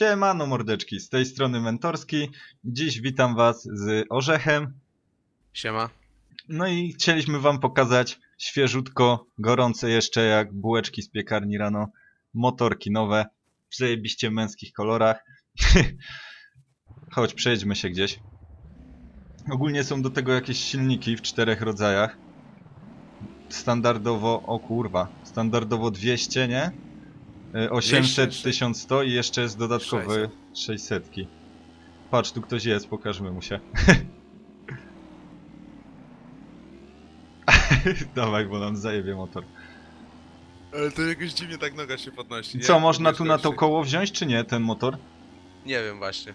Siemano mordeczki, z tej strony Mentorski. Dziś witam was z Orzechem. Siema. No i chcieliśmy wam pokazać świeżutko, gorące jeszcze jak bułeczki z piekarni rano, motorki nowe, w zajebiście męskich kolorach. Chodź, przejedźmy się gdzieś. Ogólnie są do tego jakieś silniki w czterech rodzajach. Standardowo, o kurwa, standardowo 200, nie? Y, 800, 200, 1100 i jeszcze jest dodatkowy 600. Patrz, tu ktoś jest, pokażmy mu się. Dawaj, bo nam zajebie motor. Ale to jakoś dziwnie tak noga się podnosi. nie? Co, można tu na to koło wziąć, czy nie, ten motor? Nie wiem właśnie.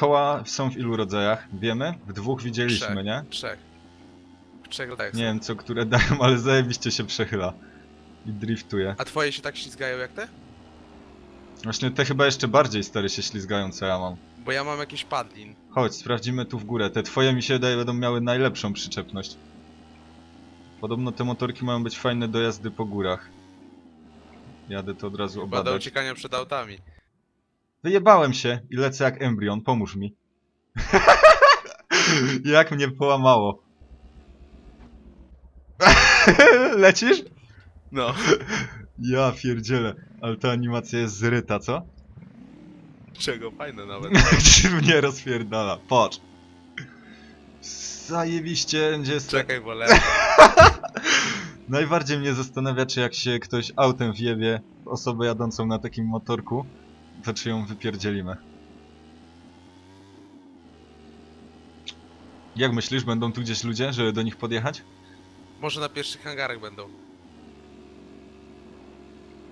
Koła są w ilu rodzajach? Wiemy? W dwóch widzieliśmy, Trzech. nie? Trzech. W trzech rodajach Nie są. wiem, co które dają, ale zajebiście się przechyla. I driftuje. A twoje się tak ślizgają jak te? Właśnie te chyba jeszcze bardziej stary się ślizgają, co ja mam. Bo ja mam jakiś padlin. Chodź, sprawdzimy tu w górę. Te twoje mi się wydaje będą miały najlepszą przyczepność. Podobno te motorki mają być fajne do jazdy po górach. Jadę to od razu Chyba do obadać. uciekania przed autami. Wyjebałem się i lecę jak embrion, pomóż mi. jak mnie połamało. Lecisz? No. Ja pierdzielę, ale ta animacja jest zryta, co? Czego? Fajne nawet. mnie rozpierdala, patrz. Zajebiście, gdzie jest... Czekaj, bo lecę. Najbardziej mnie zastanawia, czy jak się ktoś autem wjebie osobę jadącą na takim motorku, to czy ją wypierdzielimy. Jak myślisz, będą tu gdzieś ludzie, żeby do nich podjechać? Może na pierwszych hangarach będą.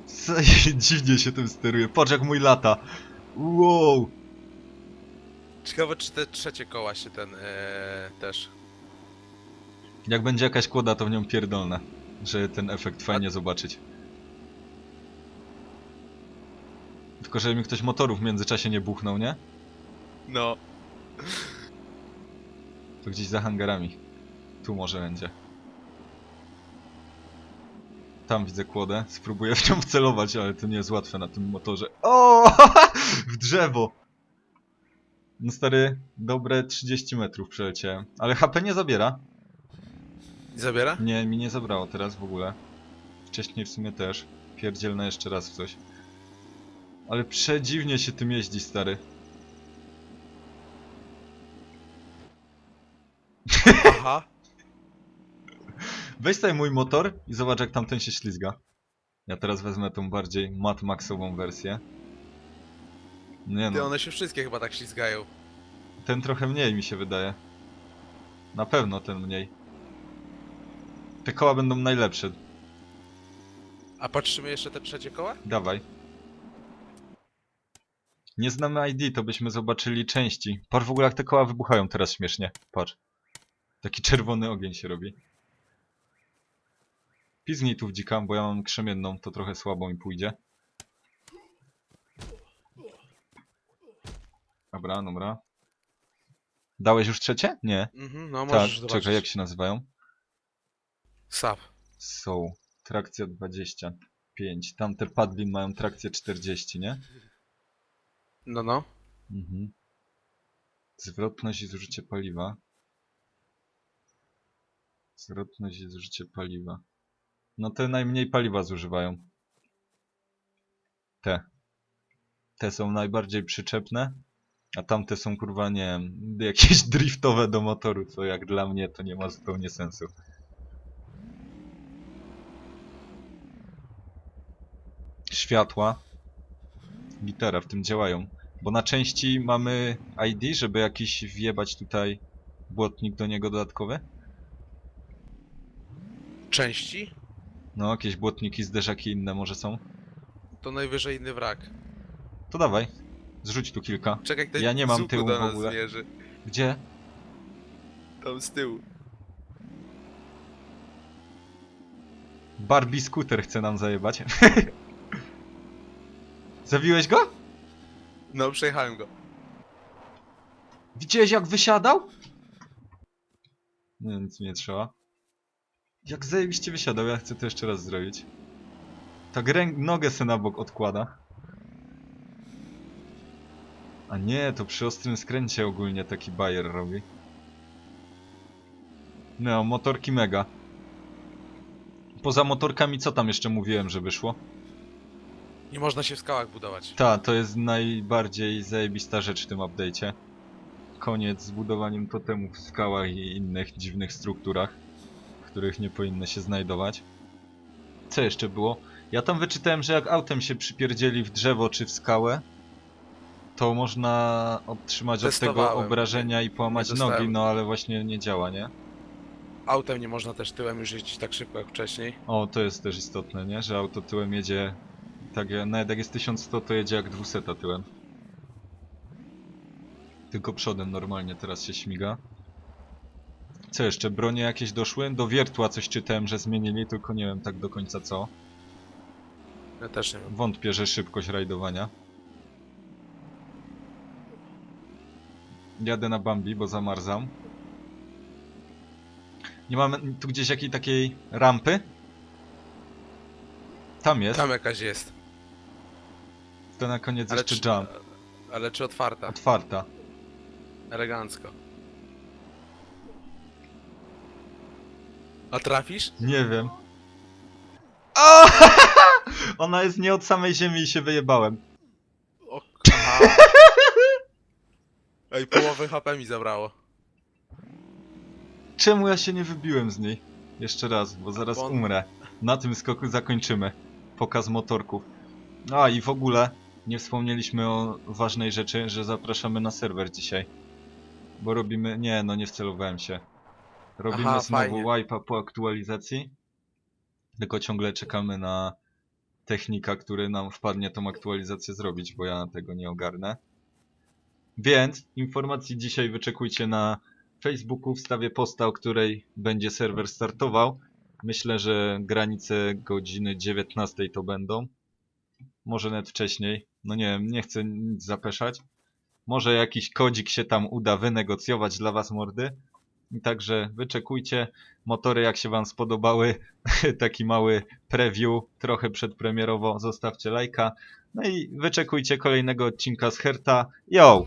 Co, dziwnie się tym steruje. Patrz jak mój lata. Wow. Ciekawe czy te trzecie koła się ten ee, też. Jak będzie jakaś kłoda, to w nią pierdolne. Żeby ten efekt fajnie zobaczyć. Tylko żeby mi ktoś motorów w międzyczasie nie buchnął, nie? No. To gdzieś za hangarami. Tu może będzie. Tam widzę kłodę. Spróbuję w nią wcelować, ale to nie jest łatwe na tym motorze. O! W drzewo! No stary, dobre 30 metrów przeleciałem. Ale HP nie zabiera. Zabiera? Nie, mi nie zabrało teraz w ogóle. Wcześniej w sumie też. Pierdzielne jeszcze raz w coś. Ale przedziwnie się tym jeździ, stary. Aha. Weź sobie mój motor i zobacz jak tamten się ślizga. Ja teraz wezmę tą bardziej Mad Maxową wersję. Nie Ty no, one się wszystkie chyba tak ślizgają. ten trochę mniej mi się wydaje. Na pewno ten mniej. Te koła będą najlepsze. A patrzymy jeszcze te trzecie koła? Dawaj. Nie znamy ID, to byśmy zobaczyli części. Patrz w ogóle jak te koła wybuchają teraz śmiesznie. Patrz. Taki czerwony ogień się robi. Piznij tu wdzikam, bo ja mam krzemienną, to trochę słabo mi pójdzie. Dobra, dobra. Dałeś już trzecie? Nie. Mhm, no Tak, możesz zobaczyć. czekaj, jak się nazywają? Sap. Są. Trakcja 25. Tamte padlin mają trakcję 40, nie? No, no. Mhm. Zwrotność i zużycie paliwa. Zwrotność i zużycie paliwa. No te najmniej paliwa zużywają. Te. Te są najbardziej przyczepne. A tamte są kurwa, nie jakieś driftowe do motoru, co jak dla mnie to nie ma zupełnie sensu. Światła. Gitara w tym działają. Bo na części mamy ID, żeby jakiś wjebać tutaj błotnik do niego dodatkowy? Części? No, jakieś błotniki, zderzaki inne może są. To najwyżej inny wrak. To dawaj. Zrzuć tu kilka. Czekaj, ten Ja nie mam Zuku tyłu do w nas ogóle. Zmierzy. Gdzie? Tam z tyłu. Barbie scooter chce nam zajebać. Zawiłeś go? No, przejechałem go. Widziałeś jak wysiadał? Nie, nic mi nie trzeba. Jak zajebiście wysiadał, ja chcę to jeszcze raz zrobić. Tak rę... nogę se na bok odkłada. A nie, to przy ostrym skręcie ogólnie taki bajer robi. No, motorki mega. Poza motorkami, co tam jeszcze mówiłem, że wyszło? Nie można się w skałach budować. Ta, to jest najbardziej zajebista rzecz w tym update'cie. Koniec z budowaniem totemów w skałach i innych dziwnych strukturach, w których nie powinny się znajdować. Co jeszcze było? Ja tam wyczytałem, że jak autem się przypierdzieli w drzewo czy w skałę, to można otrzymać od tego Testowałem. obrażenia i połamać Nie dostałem. nogi, no ale właśnie nie działa, nie? Autem nie można też tyłem już jeździć tak szybko jak wcześniej. O, to jest też istotne, nie? Że auto tyłem jedzie. Tak, nawet jak jest 1100, to jedzie jak 200 tyłem. Tylko przodem normalnie teraz się śmiga. Co jeszcze? Bronie jakieś doszły? Do wiertła coś czytałem, że zmienili, tylko nie wiem tak do końca co. Ja też nie wiem. Wątpię, że szybkość rajdowania. Jadę na Bambi, bo zamarzam. Nie mamy tu gdzieś jakiej takiej rampy? Tam jest. Tam jakaś jest. To na koniec Ale jeszcze czy, jump. ale czy otwarta? Otwarta. Elegancko. A trafisz? Nie wiem. O! Ona jest nie od samej ziemi i się wyjebałem. O, aha. Ej, połowę HP mi zabrało. Czemu ja się nie wybiłem z niej? Jeszcze raz, bo zaraz Bo on- umrę. Na tym skoku zakończymy. Pokaz motorków. A i w ogóle nie wspomnieliśmy o ważnej rzeczy, że zapraszamy na serwer dzisiaj. Bo robimy... Nie, no nie wcelowałem się. Robimy Aha, znowu fajnie. wipe'a po aktualizacji. Tylko ciągle czekamy na technika, który nam wpadnie tą aktualizację zrobić, bo ja tego nie ogarnę. Więc informacji dzisiaj wyczekujcie na Facebooku, wstawię posta, o której będzie serwer startował. Myślę, że granice godziny 19 to będą. Może nawet wcześniej. No nie wiem, nie chcę nic zapeszać. Może jakiś kodzik się tam uda wynegocjować dla was mordy. Także wyczekujcie. Motory jak się wam spodobały. Taki mały preview, trochę przedpremierowo. Zostawcie lajka. No i wyczekujcie kolejnego odcinka z Herta. Yo!